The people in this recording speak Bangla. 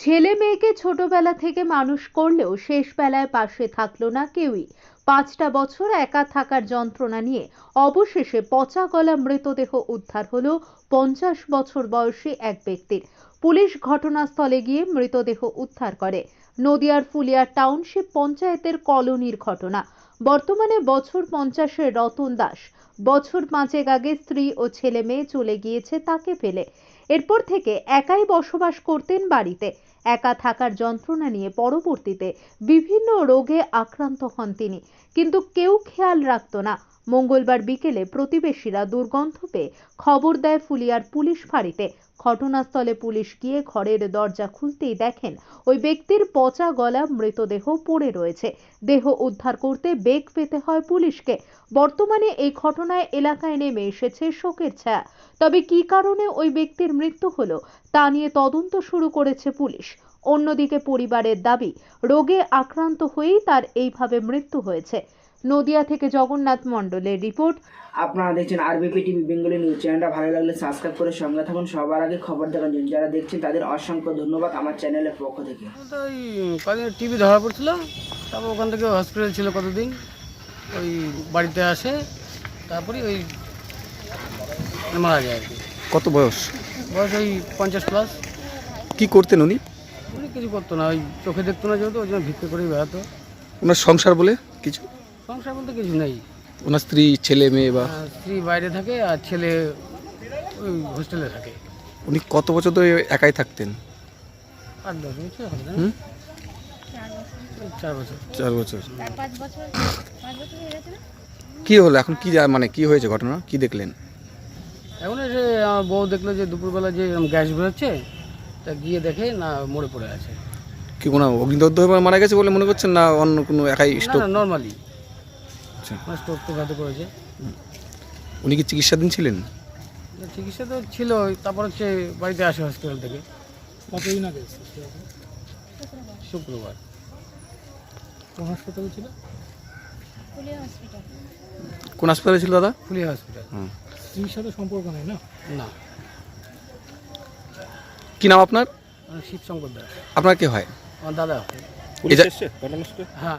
ছেলে মেয়েকে ছোটবেলা থেকে মানুষ করলেও শেষ বেলায় পাশে থাকল না কেউই। পাঁচটা বছর একা থাকার যন্ত্রণা নিয়ে অবশেষে পচা গলা মৃতদেহ উদ্ধার হলো পঞ্চাশ বছর বয়সী এক ব্যক্তির। পুলিশ ঘটনাস্থলে গিয়ে মৃতদেহ উদ্ধার করে। নদিয়ার ফুলিয়া টাউনশিপ পঞ্চায়েতের কলোনির ঘটনা। বর্তমানে বছর পঞ্চাশের রতন দাস। বছর পাঁচেক আগে স্ত্রী ও ছেলে মেয়ে চলে গিয়েছে তাকে ফেলে এরপর থেকে একাই বসবাস করতেন বাড়িতে। একা থাকার যন্ত্রণা নিয়ে পরবর্তীতে বিভিন্ন রোগে আক্রান্ত হন তিনি। কিন্তু কেউ খেয়াল রাখত না। মঙ্গলবার বিকেলে প্রতিবেশীরা দুর্গন্ধ পেয়ে খবর দেয় ফুলিয়ার পুলিশ ফাঁড়িতে। ঘটনাস্থলে পুলিশ গিয়ে ঘরের দরজা খুলতেই দেখেন, ওই ব্যক্তির পচা গলা, মৃতদেহ পড়ে রয়েছে। দেহ উদ্ধার করতে বেগ পেতে হয় পুলিশকে। বর্তমানে এই ঘটনায় এলাকায় নেমে এসেছে শোকের ছায়া। তবে কী কারণে ওই ব্যক্তির মৃত্যু হলো, তা নিয়ে তদন্ত শুরু করেছে পুলিশ। অন্যদিকে পরিবারের দাবি, রোগে আক্রান্ত হয়েই তার এইভাবে মৃত্যু হয়েছে। নদিয়া থেকে জগন্নাথ মণ্ডলের রিপোর্ট। আপনারা দেখছেন আরবিপি টিভি বেঙ্গলি নিউজ চ্যানেলটা ভালো লাগলে সাবস্ক্রাইব করে সঙ্গে থাকুন। সবার আগে খবর দেখার জন্য যারা দেখছেন তাদের অসংখ্য ধন্যবাদ আমার চ্যানেলের পক্ষ থেকে। তো ওই কদিন টিভি ধরা পড়ছিল। তারপর ওখান থেকে হসপিটাল ছিল কতদিন? ওই বাড়িতে আসে তারপরে ওই মারা যায় আর কি। কত বয়স? বয়স ওই পঞ্চাশ প্লাস কি করতেন উনি? উনি কিছু করতো না ওই চোখে দেখতো না যেহেতু ওই জন্য ভিক্ষে করেই বেড়াতো। ওনার সংসার বলে কিছু? সংসার বলতে কিছু নেই। ওনার স্ত্রী ছেলে মেয়ে বা? আহ, স্ত্রী বাইরে থাকে আর ছেলে ওই হোস্টেলে থাকে। উনি কত বছর ধরে একাই থাকতেন? আট দশ বছর হবে না? হুম? চার বছর। চার বছর। চার পাঁচ বছর পাঁচ বছর হয়ে গেছে না? কি হলো? এখন কি যা- মানে কি হয়েছে ঘটনা? কি দেখলেন? এখন এসে আমার বউ দেখল যে দুপুরবেলা যে গ্যাস বেরোচ্ছে তা গিয়ে দেখে না মরে পড়ে আছে। কি কোনো অগ্নিদগ্ধ হয়ে মারা গেছে বলে মনে করছেন না অন্য কোনো একাই না স্টোক? না নর্মালি আচ্ছা। মানে স্টোক তো ঘাতে করেছে উনি কি চিকিৎসাধীন ছিলেন? চিকিৎসা তো ছিল তারপর হচ্ছে বাড়িতে আসে হসপিটাল থেকে। কতদিন আগে শুক্রবার। কোন হাসপাতাল ছিল? কোন হাসপাতালে ছিল দাদা? ফুলিয়া হসপিটাল হুম। স্ত্রীর সাথে সম্পর্ক নেই না? না। কি নাম আপনার? আমি শিবশঙ্কর দাস। আপনার কে হয়? আমার দাদা। হ্যাঁ।